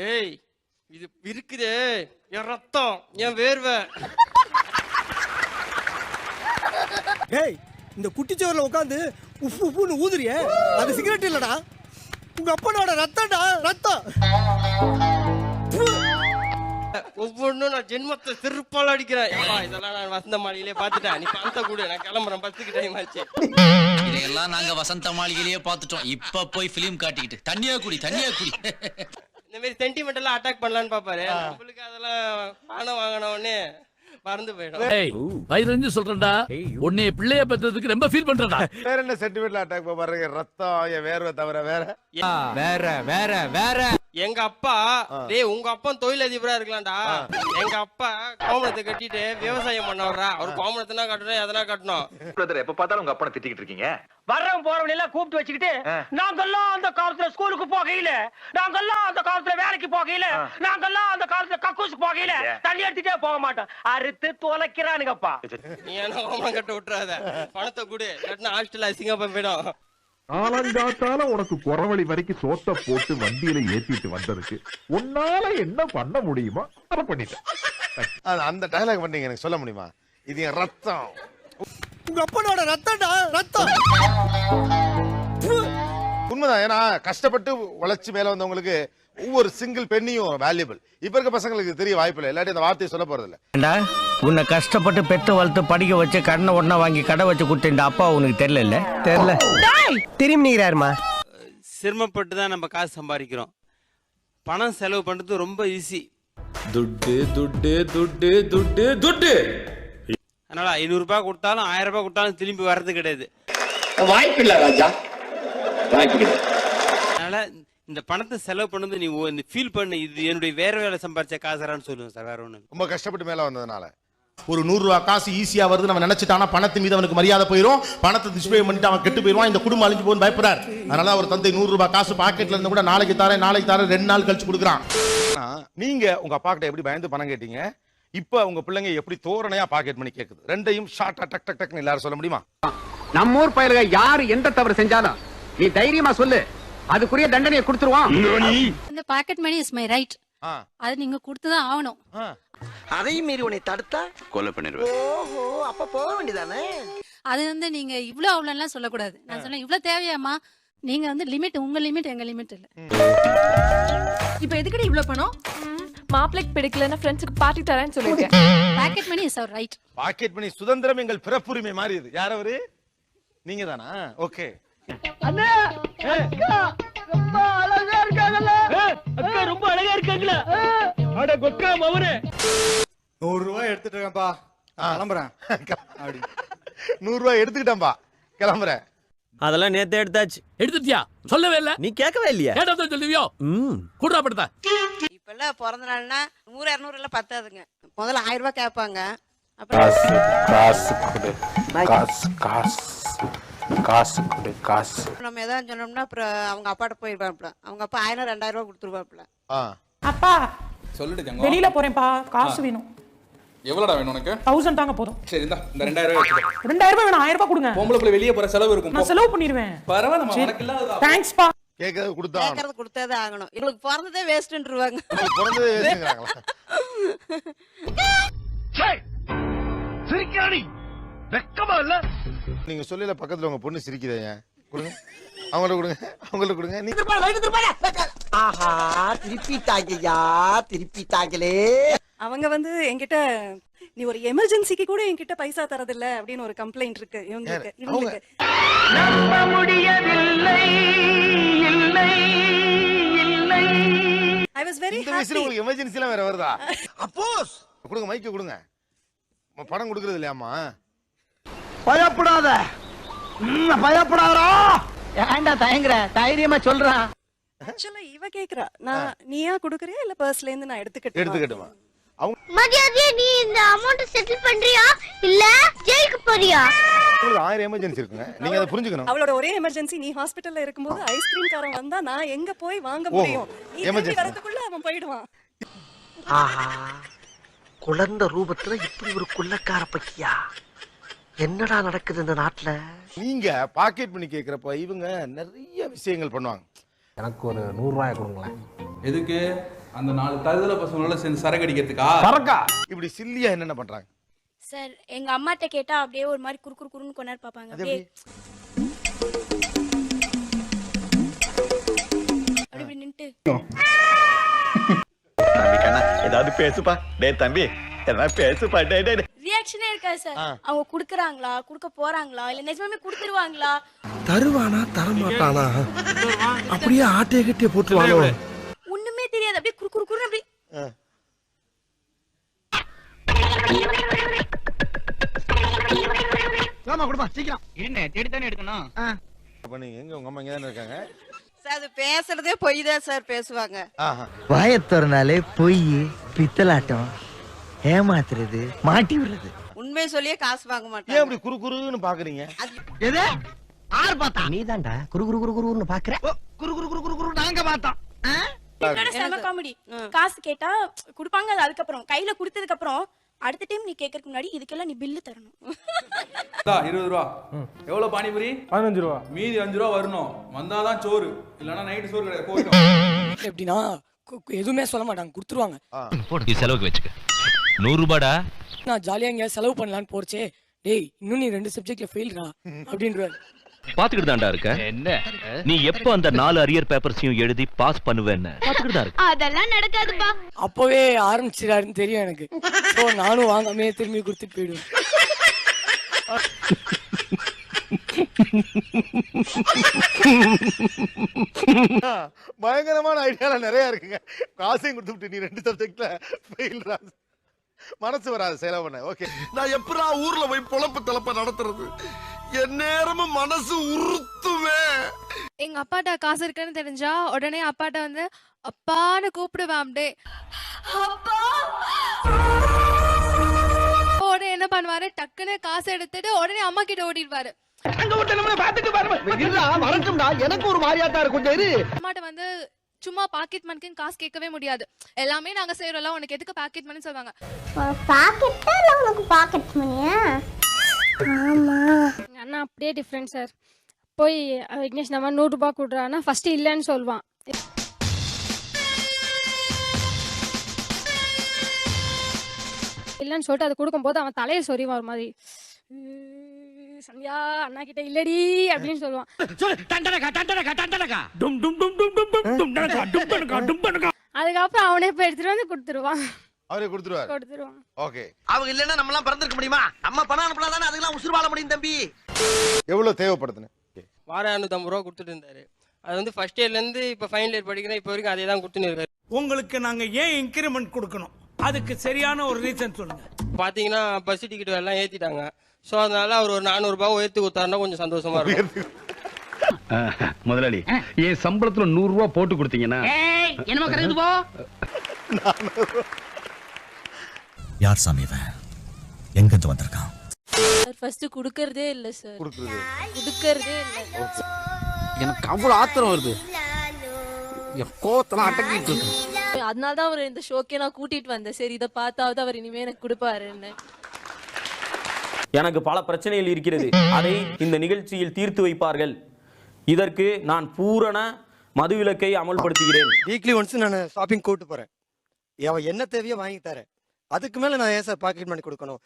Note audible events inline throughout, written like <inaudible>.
டேய் இது இருக்குதே. என் ரத்தம் என் வேர்வை. டேய் இந்த குட்டிச்சோரில் உட்காந்து உப்பு உப்புன்னு ஊதுறியே. அது சிகரெட் இல்லடா. உங்க அப்பனோட ரத்தம்டா ரத்தம். ஒவ்வொன்றும் நான் ஜென்மத்தை செருப்பால் அடிக்கிறேன். இதெல்லாம் நான் வசந்த மாளிகையிலே பார்த்துட்டேன். நீ பணத்தை கொடு நான் கிளம்புறேன். பஸ்ஸுக்கு டைம் ஆச்சு. இதையெல்லாம் நாங்க வசந்த மாளிகையிலேயே பார்த்துட்டோம். இப்ப போய் பிலிம் காட்டிக்கிட்டு. தண்ணியா குடி தண்ணியா குடி. இந்த மாதிரி சென்டிமெண்டெல்லாம் அட்டாக் பண்ணலான்னு பாப்பாரு நம்மளுக்கு அதெல்லாம் பணம் வாங்கின உடனே மறந்து போயிடும். ஏய் வயிறு சொல்றேன்டா. உன்னை பிள்ளைய பெற்றதுக்கு ரொம்ப ஃபீல் பண்றடா வேற என்ன சென்டிமெண்ட்ல அட்டாக் பாருங்க ரத்தம் என் வேர்வை தவிர வேற. வேற வேற வேற. எங்க அப்பா டேய் உங்க அப்பா தொழிலதிபரா இருக்கலாம்டா. எங்க அப்பா கோமணத்தை கட்டிட்டு விவசாயம் பண்ண வர்றா அவர் கோமணத்தினா கட்டணும் எதனா கட்டணும். எப்ப பார்த்தாலும் உங்க அப்பனை திட்டிக்கிட்டு இருக்கீங்க. வர்றவன் போறவன் எல்லாம் கூப்பிட்டு வச்சுக்கிட்டு நாங்கெல்லாம் அந்த காலத்துல ஸ்கூலுக்கு போகையில நாங்கெல்லாம் அந்த காலத்துல வேலைக்கு போகையில நாங்கெல்லாம் அந்த காலத்துல கக்கூசுக்கு போகையில தண்ணி எடுத்துட்டே போக மாட்டோம். அறுத்து தொலைக்கிறானுங்கப்பா நீ என்ன கோமணம் கட்ட விட்டுறாத. பணத்தை கொடு கட்டின ஹாஸ்டல் அசிங்கப்பா போயிடும். காலங்காத்தால உனக்கு குறவழி வரைக்கும் சோத்த போட்டு வண்டியில ஏத்திட்டு வந்ததுக்கு உன்னால என்ன பண்ண முடியுமோ அதை பண்ணிட்டேன். அந்த டயலாக் பண்ணீங்க எனக்கு சொல்ல முடியுமா? இது என் ரத்தம். உங்க அப்பனோட ரத்தம்டா ரத்தம். உண்மைதான் ஏன்னா கஷ்டப்பட்டு உழைச்சு மேல வந்தவங்களுக்கு ஒவ்வொரு சிங்கிள் பெண்ணியும் வேல்யூபிள் இப்ப இருக்க பசங்களுக்கு தெரிய வாய்ப்பு இல்லை இல்லாட்டி அந்த வார்த்தையை சொல்ல போறது இல்ல உன்னை கஷ்டப்பட்டு பெத்து வளர்த்து படிக்க வச்சு கடனை உடனே வாங்கி கடை வச்சு கொடுத்த இந்த அப்பா உனக்கு தெரியல. தெரியல திரும்பி நீராருமா சிரமப்பட்டு தான் நம்ம காசு சம்பாதிக்கிறோம். பணம் செலவு பண்ணுறது ரொம்ப ஈஸி துட்டு துட்டு துட்டு துட்டு துட்டு. அதனால ஐநூறுரூபா கொடுத்தாலும் ஆயிரம் ரூபாய் கொடுத்தாலும் திரும்பி வர்றது கிடையாது. வாய்ப்பில்லை ராஜா. வாய்ப்பு அதனால இந்த பணத்தை செலவு பண்ணது நீ இந்த ஃபீல் பண்ணு. இது என்னுடைய வேற வேலை சம்பாரிச்ச காசுறான்னு சொல்லுங்க சார் வேற ஒன்று ரொம்ப கஷ்டப்பட்டு மேல வந்ததுனால. ஒரு நூறு ரூபா காசு ஈஸியா வருது நம்ம நினைச்சிட்டானா. பணத்தின் மீது அவனுக்கு மரியாதை போயிடும் பணத்தை டிஸ்பிளே பண்ணிட்டு அவன் கெட்டு போயிடுவான். இந்த குடும்பம் அழிஞ்சு போகுன்னு பயப்படுறார். அதனால ஒரு தந்தை நூறு ரூபாய் காசு பாக்கெட்ல இருந்து கூட நாளைக்கு தரேன் நாளைக்கு தரேன் ரெண்டு நாள் கழிச்சு கொடுக்குறான். ஆனா, நீங்க உங்க அப்பா கிட்ட எப்படி பயந்து பணம் கேட்டீங்க? இப்ப உங்க பிள்ளைங்க எப்படி தோரணையா பாக்கெட் பண்ணி கேக்குது? ரெண்டையும் ஷார்ட்டா டக் டக் டக்னு எல்லாரும் சொல்ல முடியுமா? நம்ம ஊர் பயலுக யாரு எந்த தவறு செஞ்சாலும் நீ தைரியமா சொல்லு. அதுக்குரிய தண்டனையை கொடுத்துருவான் இந்த pocket money is my right அது நீங்க கொடுத்துதான் ஆகணும். அதையும் மீறி உன்னை தடுத்தா? கொலை பண்ணிடுவேன். ஓஹோ அப்ப போக வேண்டியதானே? அது வந்து நீங்க இவ்ளோ அவ்வளோலாம் சொல்லக்கூடாது. நான் சொன்னேன் இவ்ளோ தேவையாம்மா. நீங்க வந்து லிமிட் உங்க லிமிட் எங்க லிமிட் இல்ல. இப்ப எதுக்கடி இவ்ளோ பணம்? மாப்பிளைக்கு பிடிக்கலன்னா ஃப்ரெண்ட்ஸுக்கு பார்ட்டி தரேன்னு சொல்லிருக்கேன் pocket money is our right pocket பண்ணி சுதந்திரம் எங்கள் பிறப்புரிமை மாறியது. யார் அவரு? நீங்க தானா ஓகே அக்கா ரொம்ப அழகா இருக்காங்களா. அட கொக்கா மவனே. நூறு ரூபாய் எடுத்துட்டு இருக்கேன்ப்பா கிளம்புறேன். <laughs> நூறு ரூபாய் எடுத்துக்கிட்டேன்பா கிளம்புறேன். அதெல்லாம் நேத்து எடுத்தாச்சு. எடுத்துட்டியா? சொல்லவே இல்ல. நீ கேட்கவே இல்லையா? கேட்டா சொல்லுவியோ? ம். குடுறா படுத்தா. இப்பெல்லாம் பிறந்த நாள்னா நூறு இரநூறு எல்லாம் பத்தாதுங்க. முதல்ல ஆயிரம் ரூபாய் கேட்பாங்க. காசு கொடு. காசு காசு. காசு கொடு காசு. நம்ம எதாவது சொன்னோம்னா அப்புறம் அவங்க அப்பாட்ட போயிடுவாப்ல அவங்க அப்பா ஆயிரம் ரெண்டாயிரம் ரூபாய் கொடுத்துருவாப்ல அப்பா சொல்லிட்டு வெளியில போறேன்ப்பா. காசு வேணும். எவ்வளோடா வேணும் உனக்கு? தௌசண்ட் தாங்க போதும். சரி இந்த இந்த ரெண்டாயிரம் ரூபாய் ரெண்டாயிரம் ரூபாய் வேணும் ஆயிரம் ரூபாய் கொடுங்க. பொம்பளை வெளியே போற செலவு இருக்கும். நான் செலவு பண்ணிடுவேன் பரவாயில்ல தேங்க்ஸ்ப்பா கேட்கறது கொடுத்தா ஆகணும். கேட்கறது கொடுத்ததே ஆகணும். எங்களுக்கு பிறந்ததே வேஸ்ட்ன்றுவாங்க பிறந்ததே வேஸ்ட்டுங்கிறாங்களா? நீங்க சொல்லல பக்கத்துல உங்க பொண்ணு சிரிக்குதே ஏன்? கொடுங்க. அவங்கள்ட்ட கொடுங்க. அவங்கள்ட்ட கொடுங்க. நீ ஆஹா திருப்பி தாங்கய்யா திருப்பி தாங்களே அவங்க வந்து என்கிட்ட நீ ஒரு எமர்ஜென்சிக்கு கூட என்கிட்ட பைசா தரதில்ல அப்படின்னு ஒரு கம்ப்ளைண்ட் இருக்கு. இவங்களுக்கு? இவங்களுக்கு. நம்ப முடியவில்லை இல்லை இல்லை. ஐ வாஸ் வெரி இந்த வயசுல உங்களுக்கு எமர்ஜென்சி எல்லாம் வேற வருதா? <laughs> அப்போஸ் கொடுங்க மைக்க கொடுங்க. பணம் கொடுக்கறது இல்லையாம்மா? பயப்படாத. பயப்படாதா ஏன்டா தயங்குற? தைரியமா சொல்றான் ஆக்சுவலா இவ கேக்குறா. நான் நீயா குடுக்குறியா இல்ல பர்ஸ்ல இருந்து நான் எடுத்துக்கிட்டு எடுத்துக்கட்டுமா? அவங்க மரியாதையா நீ இந்த அமௌண்ட் செட்டில் பண்றியா? இல்ல ஜெயிலுக்கு போறியா? உங்களுக்கு ஆயிரம் எமர்ஜென்சி இருக்குங்க. நீங்க அதை புரிஞ்சுக்கணும். அவளோட ஒரே எமர்ஜென்சி நீ ஹாஸ்பிடல்ல இருக்கும்போது ஐஸ்கிரீம் காரன் வந்தா நான் எங்க போய் வாங்க முடியும். வரதுக்குள்ள அவன் போயிடுவான். ஆஹா குழந்தை ரூபத்துல இப்படி ஒரு குள்ளக்கார பக்கியா என்னடா நடக்குது இந்த நாட்டுல? நீங்க பாக்கெட் பண்ணி கேக்குறப்ப இவங்க நிறைய விஷயங்கள் பண்ணுவாங்க. எனக்கு ஒரு நூறு ரூபாய் கொடுங்களேன். எதுக்கு? அந்த நாலு தகுதியில பசங்களோட சேர்ந்து சரக்கு அடிக்கிறதுக்கா? பறக்கா இப்படி சில்லியா என்னென்ன பண்றாங்க? சார் எங்க அம்மாட்ட கேட்டா அப்படியே ஒரு மாதிரி குறு குறு குறுன்னு கொண்டாரு பாப்பாங்க அப்படி இப்படி நின்னுட்டு. தம்பி கண்ணா ஏதாவது பேசுப்பா. டேய் தம்பி ஏதாவது பேசுப்பா. டேய் டேய் ரியாக்ஷனே இருக்காது சார். அவங்க குடுக்குறாங்களா? குடுக்க போறாங்களா? இல்ல நிஜமாவே குடுத்துருவாங்களா? தருவானா தரமாட்டானா? அப்படியே ஆட்டைய கட்டிய போட்டுருவானோ ஒண்ணுமே தெரியாது. அப்படியே குறு குறு குறுன்னு அப்படி அப்ப நீங்க எங்க உங்க அம்மா இங்க தானே இருக்காங்க? சார் அது பேசுறதே பொய் தான் சார் பேசுவாங்க. ஆஹா. வாய திறனாலே பொய் பித்தலாட்டம் ஏமாத்துறது மாட்டி விடுறது. உண்மை சொல்லியே காசு வாங்க ஏன் மாட்டாங்க அப்படி குறு குறுன்னு பாக்குறீங்க? எது? ஆறு பார்த்தா? நீ தான்டா குரு குரு குரு குருன்னு பாக்குற குரு குரு குரு குரு குரு நாங்க பார்த்தோம். செம காமெடி காசு கேட்டா குடுப்பாங்க அது அதுக்கப்புறம். கையில குடுத்ததுக்கு அப்புறம் அடுத்த டைம் நீ கேட்கறதுக்கு முன்னாடி இதுக்கெல்லாம் நீ பில்லு தரணும். இருபது ரூபா. எவ்வளவு பானிபூரி? பதினஞ்சு ரூபா. மீதி அஞ்சு ரூபா வரணும். வந்தாதான் சோறு. இல்லனா நைட்டு சோறு கிடையாது போயிடும். எப்படின்னா எதுவுமே சொல்ல மாட்டாங்க கொடுத்துருவாங்க. செலவுக்கு வச்சுக்க. நூறு ரூபாடா? நான் ஜாலியா எங்கேயாவது செலவு பண்ணலான்னு போறச்சே டேய் இன்னும் நீ ரெண்டு சப்ஜெக்ட்ல ஃபெயில்ரா அப்படின்றாரு பாத்துக்கிட்டு இருக்க. என்ன? நீ எப்போ அந்த நாலு அரியர் பேப்பர்ஸையும் எழுதி பாஸ் பண்ணுவேன்னு? பாத்துக்கிட்டு தான் இருக்க. அதெல்லாம் நடக்காதுப்பா. அப்பவே ஆரம்பிச்சிடாருன்னு தெரியும் எனக்கு. நானும் வாங்காமே திரும்பி கொடுத்துட்டு போயிடுவேன். பயங்கரமான ஐடியால நிறைய இருக்குங்க. காசையும் கொடுத்துட்டு நீ ரெண்டு சப்ஜெக்ட்ல ஃபெயில் மனசு வராது செலவு பண்ண. ஓகே நான் எப்படா ஊர்ல போய் பொழப்பு தலப்ப நடத்துறது? என் நேரமும் மனசு உறுத்துவே எங்க அப்பாட்ட காசு இருக்குன்னு தெரிஞ்சா உடனே அப்பாட்ட வந்து அப்பான்னு கூப்பிடுவேன் அப்படியே. அப்பா! உடனே என்ன பண்ணுவாரு? டக்குன்னு காசு எடுத்துட்டு உடனே அம்மா கிட்ட ஓடிடுவாரு. வரட்டும்டா. எனக்கு ஒரு மாதிரியாட்டா இருக்கும் கொஞ்சம் இரு. அம்மாட்ட வந்து சும்மா பாக்கெட் மணிக்குன்னு காசு கேட்கவே முடியாது. எல்லாமே நாங்க செய்யறோம்ல உனக்கு எதுக்கு பாக்கெட் மணி சொல்லுவாங்க. பாக்கெட்டா இல்ல உனக்கு பாக்கெட் மணியா ஆமா. அண்ணா அப்படியே டிஃப்ரெண்ட் சார் போய் விக்னேஷ் நம்ம நூறு ரூபாய் கொடுறான்னா ஃபர்ஸ்ட் இல்லைன்னு சொல்லுவான். இல்லைன்னு சொல்லிட்டு அதை கொடுக்கும்போது அவன் தலையை சொறிவான் ஒரு மாதிரி. "உம், சந்தியா அண்ணா கிட்ட இல்லடி அப்படின்னு சொல்லுவான். அதுக்கப்புறம் அவனே போய் எடுத்துட்டு வந்து கொடுத்துருவான் அவரே கொடுத்துருவாரு கொடுத்துருவான் ஓகே அவங்க இல்லன்னா நம்ம எல்லாம் பிறந்திருக்க முடியுமா நம்ம பணம் அனுப்பலாம் அதுக்கெல்லாம் உசுறு வாழ முடியும் தம்பி எவ்வளவு தேவைப்படுதுன்னு வார இரநூத்தம்பது ரூபா கொடுத்துட்டு இருந்தாரு அது வந்து ஃபர்ஸ்ட் இயர்ல இருந்து இப்ப ஃபைனல் இயர் படிக்கிறேன் இப்போ வரைக்கும் அதே தான் கொடுத்துன்னு இருக்காரு உங்களுக்கு நாங்க ஏன் இன்கிரிமெண்ட் கொடுக்கணும் அதுக்கு சரியான ஒரு ரீசன் சொல்லுங்க பாத்தீங்கன்னா பஸ் டிக்கெட் எல்லாம் ஏத்திட்டாங்க ஸோ அதனால அவர் ஒரு நானூறுபா உயர்த்தி கொடுத்தாருன்னா கொஞ்சம் சந்தோஷமா இருக்கும். முதலாளி என் சம்பளத்துல நூறு ரூபாய் போட்டு கொடுத்தீங்கன்னா என்னமா கருது போ. யார் சாமி இவன்? எங்கிருந்து வந்திருக்கான்? ஃபர்ஸ்ட் குடுக்கறதே இல்ல சார் கொடுக்குறது. குடுக்கறதே இல்ல. எனக்கு அவ்வளவு ஆத்திரம் வருது. என் கோத்தெல்லாம் அடக்கிட்டு இருக்கு. அதனால தான் அவர் இந்த ஷோக்கே நான் கூட்டிட்டு வந்தேன். சரி இதை பார்த்தாவது அவர் இனிமே எனக்கு கொடுப்பாருன்னு. எனக்கு பல பிரச்சனைகள் இருக்கிறது. அதை இந்த நிகழ்ச்சியில் தீர்த்து வைப்பார்கள். இதற்கு நான் பூரண மதுவிலக்கை அமல்படுத்துகிறேன். வீக்லி ஒன்ஸ் நான் ஷாப்பிங் கூட்டு போறேன். அவன் என்ன தேவையோ வாங்கி தரேன். அதுக்கு மேல நான் ஏன் சார் பாக்கெட் மணி கொடுக்கணும்?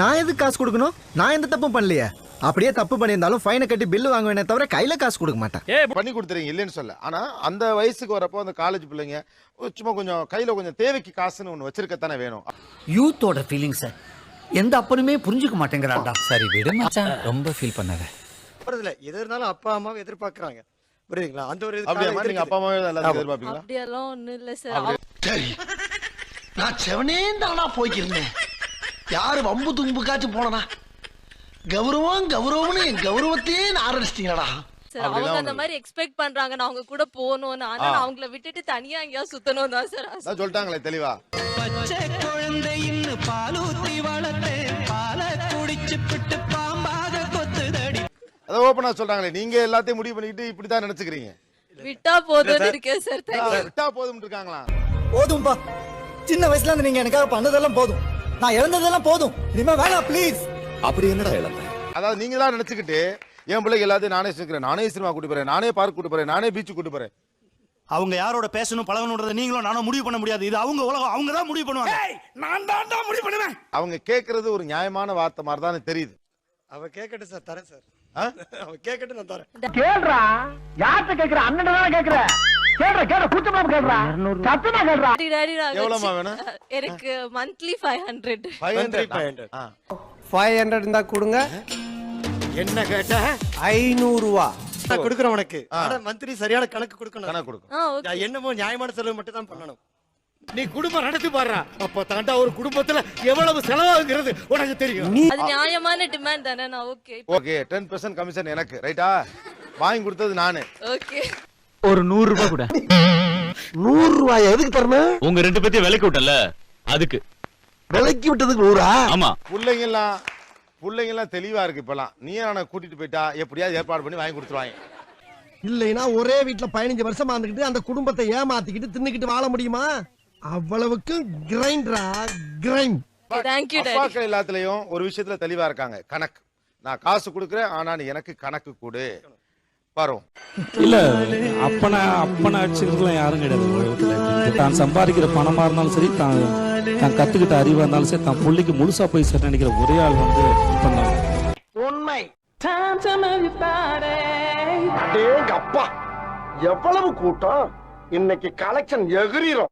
நான் எதுக்கு காசு கொடுக்கணும்? நான் எந்த தப்பும் பண்ணலையே. அப்படியே தப்பு பண்ணியிருந்தாலும் ஃபைனை கட்டி பில்லு வாங்குவேனே தவிர கையில காசு கொடுக்க மாட்டேன். பண்ணி கொடுத்துறீங்க இல்லைன்னு சொல்ல ஆனா அந்த வயசுக்கு வரப்போ அந்த காலேஜ் பிள்ளைங்க சும்மா கொஞ்சம் கையில கொஞ்சம் தேவைக்கு காசுன்னு ஒண்ணு வச்சிருக்கத்தானே வேணும். யூத்தோட ஃபீலிங்ஸ் எந்த அப்பனுமே புரிஞ்சுக்க மாட்டேங்கிறான்டா. சரி விடு மச்சான். ரொம்ப ஃபீல் பண்ணாத. போறதில்ல எது இருந்தாலும் அப்பா அம்மாவை எதிர்பார்க்கறாங்க. புரியுதுங்களா? அந்த ஒரு அப்படியாம்மா நீங்க அப்பா அம்மாவே எல்லாத்தையும். எதிர்பார்ப்பீங்களா? அப்படியெல்லாம் ஒண்ணும் இல்ல சார் சரி. நான் செவனே தானா போய்க்கிருந்தேன். யாரு வம்பு தும்புக்காச்சும் போனனா? கௌரவம் கௌரவம்னு என் கௌரவத்தையே ஆரம்பிச்சிட்டீங்களா சார். அவங்க அந்த மாதிரி எக்ஸ்பெக்ட் பண்றாங்க. நான் அவங்க கூட போகணும்னு. ஆனா நான் அவங்கள விட்டுட்டு தனியா எங்கேயாவது சுத்தணும் தான் சார் ஆசை. சொல்லிட்டாங்களே தெளிவா. அதான் ஓப்பனா சொல்றாங்களே நீங்க எல்லாத்தையும் முடிவு பண்ணிட்டு இப்படிதான் நினைச்சுக்கிறீங்க. விட்டா போதும்னு இருக்கேன் சார். விட்டா போதும் இருக்காங்களா? போதும்பா. சின்ன வயசுல இருந்து நீங்க எனக்காக பண்ணதெல்லாம் போதும். நான் இழந்ததெல்லாம் போதும். இனிமே வேணாம் ப்ளீஸ் அப்படி என்னடா இழந்த அதாவது நீங்க தான் நினைச்சுக்கிட்டு என் பிள்ளைக்கு எல்லாத்தையும் நானே சேர்க்கிறேன். நானே சினிமா கூட்டு போறேன். நானே பார்க் கூட்டு போறேன். நானே பீச் கூட்டு போறேன். அவங்க யாரோட பேசணும் பழகணுன்றத நீங்களும் நானும் முடிவு பண்ண முடியாது. இது அவங்க உலகம். அவங்க தான் முடிவு பண்ணுவாங்க. நான் தான் முடிவு பண்ணுவேன். அவங்க கேட்கறது ஒரு நியாயமான வார்த்தை மாதிரி தான் தெரியுது. அவ கேக்கட்டும் சார் தரேன் சார்? அவ கேக்கட்டும் நான் தரேன். கேள்றா. யார்கிட்ட கேக்குற? அண்ணன் தானே கேக்குற? கேக்குற கேக்குற கூச்சமா கேக்குறா சத்தமா கேக்குறா எவ்வளவுமா வேணும்? எனக்கு monthly five hundred five hundred five hundred இருந்தா கொடுங்க. என்ன கேட்ட? ஐநூறு ரூபா நான் கொடுக்குறேன் உனக்கு. ஆனா மந்த்லி சரியான கணக்கு கொடுக்கணும். கணக்கு கொடுக்கும் நான் என்னமோ நியாயமான செலவு மட்டும் தான் பண்ணணும். நீ குடும்பம் நடத்தி பாடுறா அப்ப தாண்டா ஒரு குடும்பத்துல எவ்வளவு செலவாகுங்கிறது உனக்கு தெரியும். அது நியாயமான டிமாண்ட் தானே? நான் okay okay ten percent commission எனக்கு. ரைட்டா வாங்கி கொடுத்தது நானு. ஓகே ஒரு நூறு ரூபாய் கூட. நூறு ரூபாய்? எதுக்கு தரணும்? உங்க ரெண்டு பேத்தையும் விலைக்கு விட்டல. அதுக்கு. விலைக்கு விட்டதுக்கு நூறா? ஆமா. பிள்ளைங்க எல்லாம் பிள்ளைங்க எல்லாம் தெளிவா இருக்கு இப்பெல்லாம். நீ அவனை கூட்டிட்டு போயிட்டா எப்படியாவது ஏற்பாடு பண்ணி வாங்கி கொடுத்துருவாங்க. இல்லைன்னா ஒரே வீட்டுல பதினஞ்சு வருஷமா இருந்துகிட்டு அந்த குடும்பத்தை ஏமாத்திக்கிட்டு தின்னுக்கிட்டு வாழ முடியுமா? அவ்வளவுக்கு கிரைண்டரா கிரைண்ட். அப்பாக்கள் எல்லாத்துலயும் ஒரு விஷயத்துல தெளிவா இருக்காங்க. கணக்கு. நான் காசு கொடுக்குறேன் ஆனா நீ எனக்கு கணக்கு கொடு. வரும். இல்ல அப்பனை அப்பனை அடிச்சுக்கிறதுலாம் யாரும் கிடையாது. தான் சம்பாதிக்கிற பணமா இருந்தாலும் சரி தான் தான் கத்துக்கிட்ட அறிவா இருந்தாலும் சரி தான் பிள்ளைக்கு முழுசா போய் சரி நினைக்கிற ஒரே ஆள் வந்து தான் உண்மை அப்பா எவ்வளவு கூட்டம்? இன்னைக்கு கலெக்ஷன் எகிரிரும்.